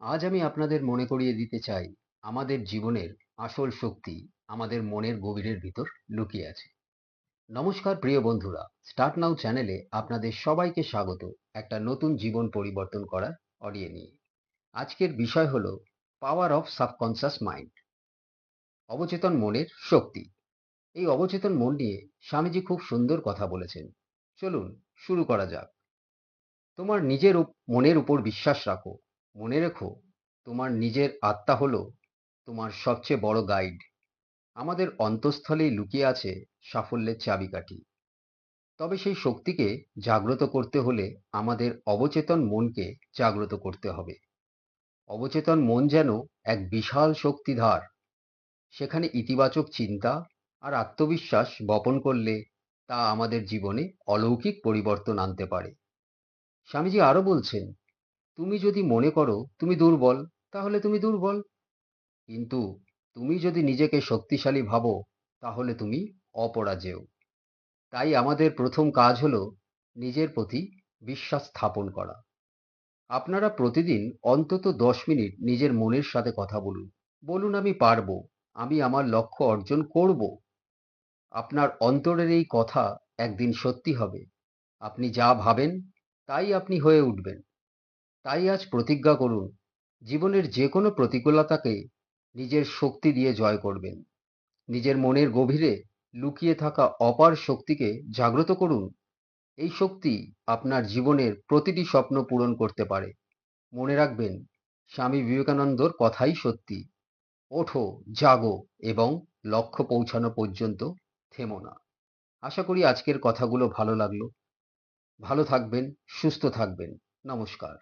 আজ আমি আপনাদের মনে করিয়ে দিতে চাই, আমাদের জীবনের আসল শক্তি আমাদের মনের গভীরের ভিতর লুকিয়ে আছে। নমস্কার প্রিয় বন্ধুরা স্টার্ট নাও চ্যানেলে আপনাদের সবাইকে স্বাগত একটা নতুন জীবন পরিবর্তন করার অডিও নিয়ে। আজকের বিষয় হল পাওয়ার অফ সাবকনসিয়াস মাইন্ড অবচেতন মনের শক্তি। এই অবচেতন মন নিয়ে স্বামীজি খুব সুন্দর কথা বলেছেন। চলুন শুরু করা যাক। তোমার নিজের মনের উপর বিশ্বাস রাখো। মনে রেখো, তোমার নিজের আত্মা হলো তোমার সবচেয়ে বড় গাইড আমাদের অন্তঃস্থলেই লুকিয়ে আছে সাফল্যের চাবিকাঠি। তবে সেই শক্তিকে জাগ্রত করতে হলে আমাদের অবচেতন মনকে জাগ্রত করতে হবে। অবচেতন মন যেন এক বিশাল শক্তিধার। সেখানে ইতিবাচক চিন্তা আর আত্মবিশ্বাস বপন করলে তা আমাদের জীবনে অলৌকিক পরিবর্তন আনতে পারে। স্বামীজি আরও বলছেন তুমি যদি মনে করো তুমি দুর্বল, তাহলে তুমি দুর্বল। কিন্তু তুমি যদি নিজেকে শক্তিশালী ভাবো, তাহলে তুমি অপরাজেয়। তাই আমাদের প্রথম কাজ হলো নিজের প্রতি বিশ্বাস স্থাপন করা। আপনারা প্রতিদিন অন্তত দশ মিনিট নিজের মনের সাথে কথা বলুন। বলুন, আমি পারব। আমি আমার লক্ষ্য অর্জন করব। আপনার অন্তরের এই কথা একদিন সত্যি হবে। আপনি যা ভাবেন, তাই আপনি হয়ে উঠবেন। তাই আজ প্রতিজ্ঞা করুন, জীবনের যে কোনো প্রতিকূলতাকে নিজের শক্তি দিয়ে জয় করবেন। নিজের মনের গভীরে লুকিয়ে থাকা অপার শক্তিকে জাগ্রত করুন। এই শক্তি আপনার জীবনের প্রতিটি স্বপ্ন পূরণ করতে পারে। মনে রাখবেন, স্বামী বিবেকানন্দর কথাই সত্যি, ওঠো, জাগো এবং লক্ষ্য পৌঁছানো পর্যন্ত থেমো না। আশা করি আজকের কথাগুলো ভালো লাগল। ভালো থাকবেন, সুস্থ থাকবেন। নমস্কার।